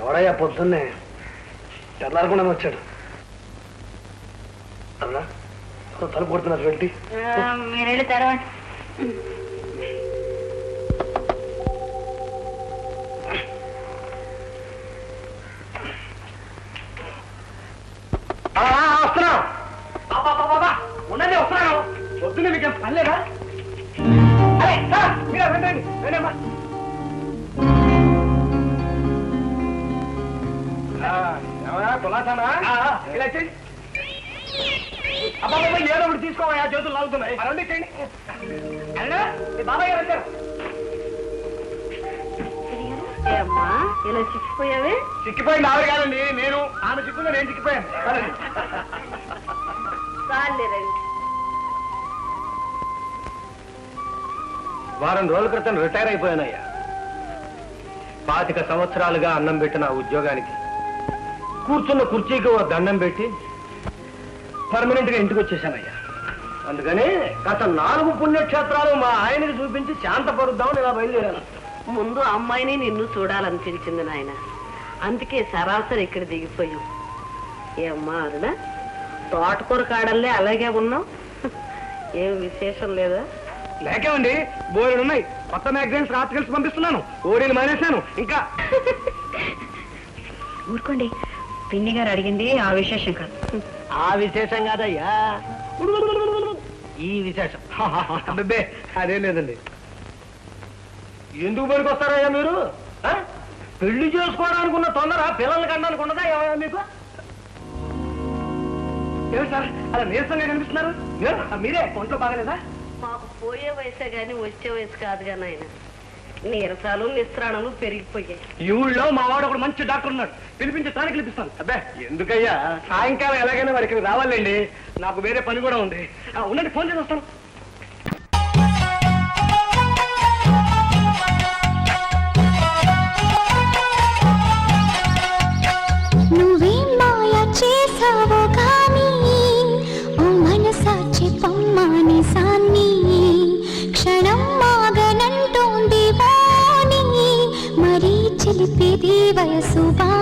ఎవరయ్యా పొద్దున్నే? తెల్లారకుండా వచ్చాడు. అన్నా తలుపు కొడుతున్నారు వెళ్ళి మీరు వెళ్ళి తెరవండి. వస్తున్నాం. ఉండండి వస్తున్నాను పొద్దున్నే మీకు ఏం పని లేదా? అరే, సార్, మీరే రండి, ఇలా ఏదో ఒకటి తీసుకోవా చేతులు లాగుతున్నాయి. రండి చేయండి అన్నా, మీ బాబాయ్ గారు వచ్చారు. అమ్మా ఇలా చిక్కిపోయావే? చిక్కిపోయింది ఆవిడ కాదండి నేను. ఆమె చిక్కులో నేను చిక్కిపోయాను. వారం రోజుల క్రితం రిటైర్ అయిపోయానయ్యా. పాతిక సంవత్సరాలుగా అన్నం పెట్టిన ఆ ఉద్యోగానికి కూర్చున్న కుర్చీకి ఓ దండం పెట్టి పర్మనెంట్గా ఇంటికి వచ్చేసానయ్యా. అందుకని గత నాలుగు పుణ్యక్షేత్రాలు మా ఆయనకి చూపించి శాంతపరుద్దామని ఇలా బయలుదేరాను. ముందు అమ్మాయిని నిన్ను చూడాలనిపించింది నాయన. అందుకే సరాసరి ఇక్కడ దిగిపోయాం ఏమ్మా అరుణ తోటకూర కాడల్లే అలాగే ఉన్నాం ఏం విశేషం లేదా? లేకేమండి బోర్డు ఉన్నాయి. కొత్త మ్యాగజైన్స్ రాత్రి పంపిస్తున్నాను. ఓడీలు మానేశాను. ఇంకా ఊరుకోండి. పిన్ని గారు అడిగింది ఆ విశేషం కాదు. ఆ విశేషం కాదయ్యా. ఈ విశేషం. అబ్బే అదేం లేదండి. ఎందుకు పనికి వస్తారయ్యా మీరు? ఆ? పెళ్ళి చేసుకోవడానికి ఉన్న తొందర పిల్లల్ని కనడానికి ఉన్నదా ఏమయ్యా మీకు? ఏమి సార్ అలా నీరసంగా కనిపిస్తున్నారు? మీరే ఒంట్లో బాగలేదా? మాకు పోయే వయసే గాని వచ్చే వయసు కాదుగా నాయన. నీరసాలు నిస్త్రాణాలు పెరిగిపోయాయి. ఈ ఊళ్ళో మా వాడు ఒకడు మంచి డాక్టర్ ఉన్నాడు. పిలిపించి తానికి పిలిపిస్తాను అబ్బే ఎందుకయ్యా? సాయంకాలం ఎలాగైనా మరి ఇక్కడికి రావాలండి. నాకు వేరే పని కూడా ఉంది. ఆ, ఉండండి ఫోన్ చేసి వస్తాను. మాగనంటోంది వయసు బా